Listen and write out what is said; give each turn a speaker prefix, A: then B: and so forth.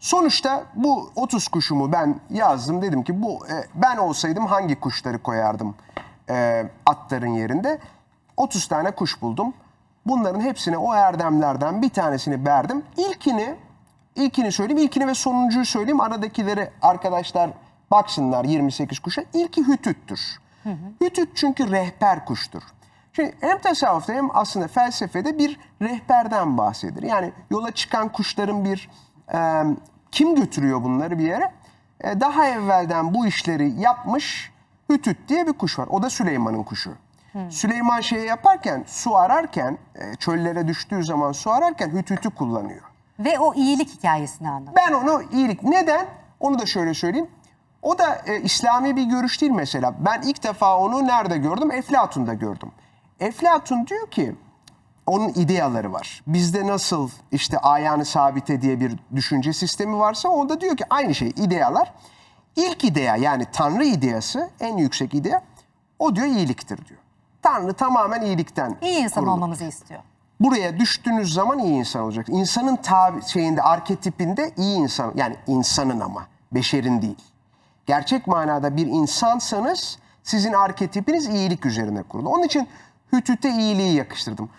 A: Sonuçta bu 30 kuşumu ben yazdım. Dedim ki bu e, ben olsaydım hangi kuşları koyardım e, atların yerinde. 30 tane kuş buldum. Bunların hepsine o erdemlerden bir tanesini verdim. İlkini ilkini söyleyeyim. ilkini ve sonuncuyu söyleyeyim. Aradakileri arkadaşlar baksınlar 28 kuşa. İlki hütüttür. Hütüt çünkü rehber kuştur. Şimdi hem tasavvufta hem aslında felsefede bir rehberden bahsedilir. Yani yola çıkan kuşların bir e, kim götürüyor bunları bir yere? E, daha evvelden bu işleri yapmış Hütüt diye bir kuş var. O da Süleyman'ın kuşu. Süleyman şeyi yaparken, su ararken, e, çöllere düştüğü zaman su ararken Hütüt'ü kullanıyor.
B: Ve o iyilik hikayesini anlatıyor.
A: Ben onu iyilik. Neden? Onu da şöyle söyleyeyim. O da e, İslami bir görüş değil mesela. Ben ilk defa onu nerede gördüm? Eflatun'da gördüm. Eflatun diyor ki onun ideaları var. Bizde nasıl işte ayağını sabite diye bir düşünce sistemi varsa onda diyor ki aynı şey idealar. İlk idea yani Tanrı ideası en yüksek idea o diyor iyiliktir diyor. Tanrı tamamen iyilikten
B: İyi insan
A: kurulu
B: olmamızı istiyor.
A: buraya düştüğünüz zaman iyi insan olacak. İnsanın tabi şeyinde arketipinde iyi insan yani insanın ama beşerin değil. Gerçek manada bir insansanız sizin arketipiniz iyilik üzerine kurulu. Onun için Hütüt'e iyiliği yakıştırdım.